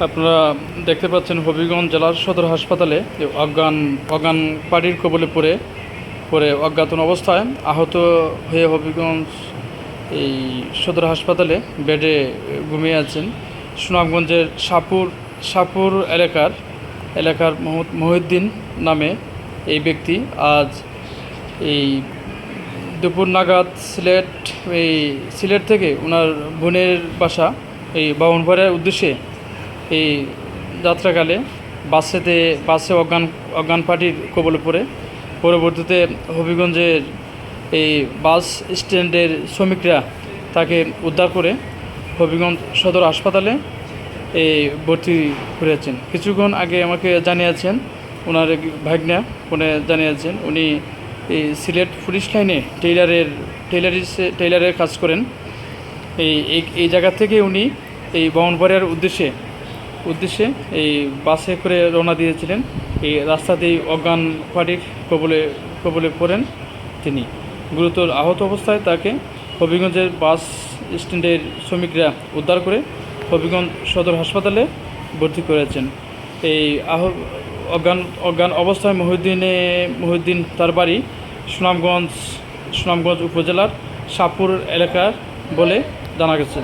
আপনারা দেখতে পাচ্ছেন হবিগঞ্জ জেলার সদর হাসপাতালে অজ্ঞান অজ্ঞান পার্টির কবলে পড়ে পরে অজ্ঞাতন অবস্থায় আহত হয়ে হবিগঞ্জ এই সদর হাসপাতালে বেডে ঘুমিয়ে আছেন। সুনামগঞ্জের সাপুর সাপুর এলাকার এলাকার মহ- মহিউদ্দিন নামে এই ব্যক্তি আজ এই দুপুর নাগাদ সিলেট, এই সিলেট থেকে ওনার বোনের বাসা এই বামনপাড়ার উদ্দেশ্যে এই যাত্রাকালে বাসেতে, বাসে অজ্ঞান অজ্ঞান পার্টির কবলে পড়ে পরবর্তীতে হবিগঞ্জের এই বাস স্ট্যান্ডের শ্রমিকরা তাকে উদ্ধার করে হবিগঞ্জ সদর হাসপাতালে এই ভর্তি করেছেন। কিছুক্ষণ আগে আমাকে জানিয়েছেন ওনার ভাগনা ফোনে জানিয়েছেন উনি এই সিলেট পুলিশ লাইনে টেইলারের, টেইলারিসে, টেইলারের কাজ করেন। এই, এই- জায়গা থেকে উনি এই বহনপাড়ার উদ্দেশ্যে উদ্দেশ্যে এই বাসে করে রওনা দিয়েছিলেন। এই রাস্তাতেই অজ্ঞান পার্টির কবলে কবলে পড়েন তিনি। গুরুতর আহত অবস্থায় তাকে হবিগঞ্জের বাস স্ট্যান্ডের শ্রমিকরা উদ্ধার করে হবিগঞ্জ সদর হাসপাতালে ভর্তি করেছেন। এই আহ, অজ্ঞান অজ্ঞান অবস্থায় মহিউদ্দিনে, মহিউদ্দিন তার বাড়ি সুনামগঞ্জ সুনামগঞ্জ উপজেলার সাপুর এলাকার বলে জানা গেছে।